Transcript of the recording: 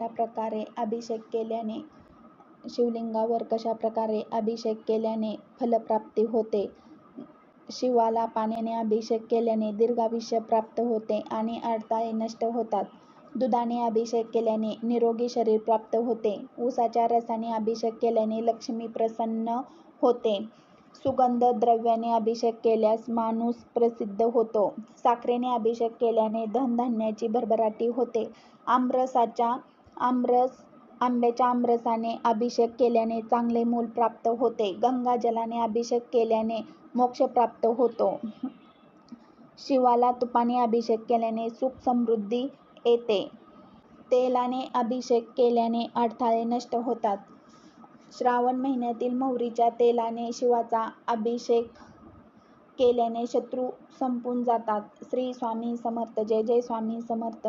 प्रकारे अभिषेक केल्याने शिवलिंगावर कशा प्रकारे अभिषेक केल्याने फलप्राप्ती होते शिवाला पाण्याने अभिषेक केल्याने दीर्घायुष्य प्राप्त होते आणि अडथळे नष्ट होतात. दुधाने अभिषेक केल्याने निरोगी शरीर प्राप्त होते. उसाच्या रसाने अभिषेक केल्याने लक्ष्मी प्रसन्न होते. सुगंध द्रव्याने अभिषेक केल्यास माणूस प्रसिद्ध होतो. साखरेने अभिषेक केल्याने धनधान्याची भरभराटी होते. आमरसाच्या आमरस आंब्याच्या आमरसाने अभिषेक केल्याने चांगले मूल प्राप्त होते. गंगाजलाने अभिषेक केल्याने मोक्ष प्राप्त होतो. शिवाला तुपाने अभिषेक केल्याने सुख समृद्धी येते. तेलाने अभिषेक केल्याने अडथळे नष्ट होतात. श्रावण महिन्यातील मोहरीच्या तेलाने शिवाचा अभिषेक केल्याने शत्रू संपून जातात. श्री स्वामी समर्थ जय जय स्वामी समर्थ.